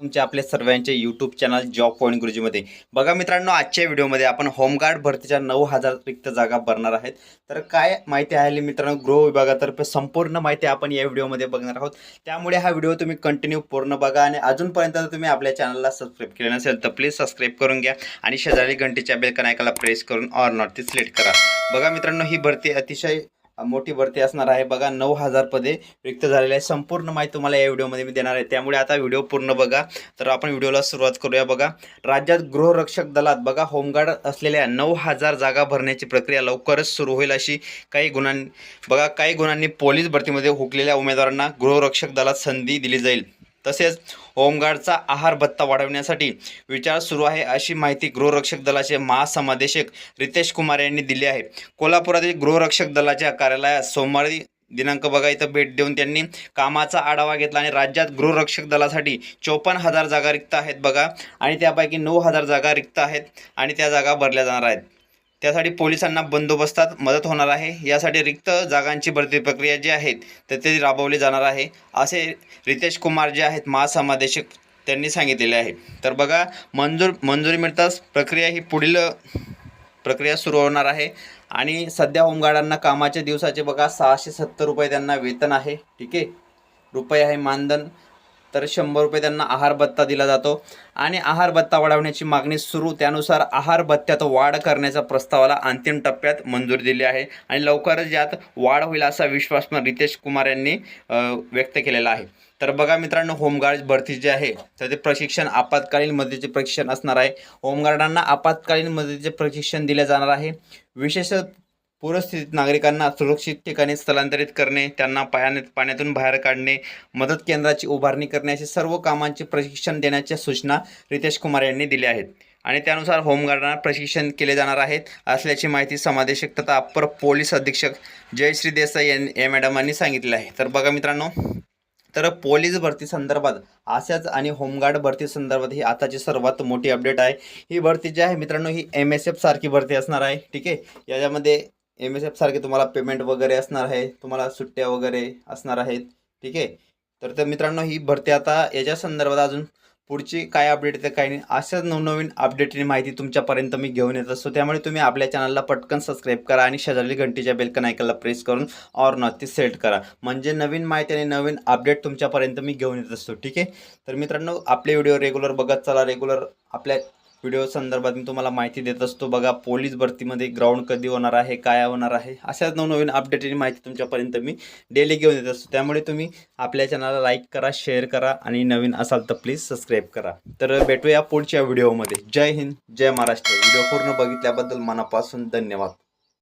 तुमच्या आपल्या सर्वांचे यूट्यूब चॅनल जॉब पॉईंट गुरुजीमध्ये बघा मित्रांनो आजच्या व्हिडिओमध्ये आपण होमगार्ड भरतीच्या नऊ हजार रिक्त जागा भरणार आहेत. तर काय माहिती आहे मित्रांनो गृह विभागातर्फे संपूर्ण माहिती आपण या व्हिडिओमध्ये बघणार आहोत. त्यामुळे हा व्हिडिओ तुम्ही कंटिन्यू पूर्ण बघा आणि अजूनपर्यंत जर तुम्ही आपल्या चॅनलला सबस्क्राईब केलं नसेल तर प्लीज सबस्क्राईब करून घ्या आणि शेजारी घंटेच्या बेल ऐकायला प्रेस करून ऑर नॉट ती सिलेक्ट करा. बघा मित्रांनो ही भरती अतिशय मोठी भरती असणार आहे. बघा नऊ हजार पदे रिक्त झालेले आहे संपूर्ण माहिती तुम्हाला या व्हिडिओमध्ये मी देणार आहे. त्यामुळे आता व्हिडिओ पूर्ण बघा. तर आपण व्हिडिओला सुरुवात करूया. बघा राज्यात गृहरक्षक दलात बघा होमगार्ड असलेल्या नऊ हजार जागा भरण्याची प्रक्रिया लवकरच सुरू होईल अशी काही गुणां बघा काही गुणांनी पोलीस भरतीमध्ये हुकलेल्या उमेदवारांना गृहरक्षक दलात संधी दिली जाईल. तसेच होमगार्डचा आहार भत्ता वाढवण्यासाठी विचार सुरू आहे अशी माहिती गृहरक्षक दलाचे महासमादेशक रितेश कुमार यांनी दिली आहे. कोल्हापुरातील गृहरक्षक दलाच्या कार्यालयात सोमवारी दिनांक बघा इथं भेट देऊन त्यांनी कामाचा आढावा घेतला आणि राज्यात गृहरक्षक दलासाठी चोपन्न हजार जागा रिक्त आहेत बघा. आणि त्यापैकी नऊ हजार जागा रिक्त आहेत आणि त्या जागा भरल्या जाणार आहेत. त्यासाठी पोलिसांना बंदोबस्तात मदत होणार आहे. यासाठी रिक्त जागांची भरती प्रक्रिया जी आहेत तर ते राबवली जाणार आहे. असे रितेश कुमार जे आहेत महासमादेशक त्यांनी सांगितलेले आहे. तर बघा मंजूर मंजुरी मिळताच प्रक्रिया ही पुढील प्रक्रिया सुरू होणार आहे. आणि सध्या होमगार्डांना कामाच्या दिवसाचे बघा सहाशे सत्तर रुपये त्यांना वेतन आहे. ठीक आहे? रुपये आहे मानधन. तर शंभर रुपये त्यांना आहार भत्ता दिला जातो. आणि आहार भत्ता वाढवण्याची मागणी सुरू. त्यानुसार आहार भत्त्यात वाढ करण्याचा प्रस्तावाला अंतिम टप्प्यात मंजुरी दिली आहे. आणि लवकरच यात वाढ होईल असा विश्वास पण रितेश कुमार यांनी व्यक्त केलेला आहे. तर बघा मित्रांनो होमगार्ड भरती जे आहे तर ते प्रशिक्षण आपत्कालीन मदतीचे प्रशिक्षण असणार आहे. होमगार्डांना आपत्कालीन मदतीचे प्रशिक्षण दिले जाणार आहे. विशेष पूरस्थितीत नागरिकांना सुरक्षित ठिकाणी स्थलांतरित करणे त्यांना पायाने पाण्यातून बाहेर काढणे मदत केंद्राची उभारणी करणे असे सर्व कामांचे प्रशिक्षण देण्याच्या सूचना रितेश कुमार यांनी दिल्या आहेत. आणि त्यानुसार होमगार्डांना प्रशिक्षण केले जाणार आहेत असल्याची माहिती समादेशक तथा अप्पर पोलीस अधीक्षक जयश्री देसाई यां या मॅडमांनी सांगितले आहे. तर बघा मित्रांनो तर पोलीस भरती संदर्भात अशाच आणि होमगार्ड भरती संदर्भात ही आताची सर्वात मोठी अपडेट आहे. ही भरती जी आहे मित्रांनो ही एम एस एफ सारखी भरती असणार आहे. ठीक आहे? याच्यामध्ये एम एस एफ सारखे तुम्हाला पेमेंट वगैरे असणार आहे तुम्हाला सुट्ट्या वगैरे असणार आहेत ठीक आहे? तर तर मित्रांनो ही भरती आता. याच्या संदर्भात अजून पुढची काय अपडेट येते काही नाही अशाच नवनवीन अपडेटची माहिती तुमच्यापर्यंत मी घेऊन येत. असतो त्यामुळे तुम्ही आपल्या चॅनलला पटकन सबस्क्राईब करा आणि शेजारी घंटीच्या बेलकन ऐकायला प्रेस करून ऑर नॉती सेट करा. म्हणजे नवीन माहिती आणि नवीन अपडेट तुमच्यापर्यंत मी घेऊन येत असतो ठीक आहे? तर मित्रांनो आपले व्हिडिओ रेग्युलर बघत चला. रेग्युलर आपल्या व्हिडिओ संदर्भात मी तुम्हाला माहिती देत असतो. बघा पोलीस भरतीमध्ये ग्राउंड कधी होणार आहे काय होणार आहे अशाच नवनवीन अपडेट आणि माहिती तुमच्यापर्यंत मी डेली घेऊन येत असतो. त्यामुळे तुम्ही आपल्या चॅनलला लाईक करा शेअर करा आणि नवीन असाल तर प्लीज सबस्क्राईब करा. तर भेटूया पुढच्या व्हिडिओमध्ये जय हिंद जय महाराष्ट्र. व्हिडिओ पूर्ण बघितल्याबद्दल मनापासून धन्यवाद.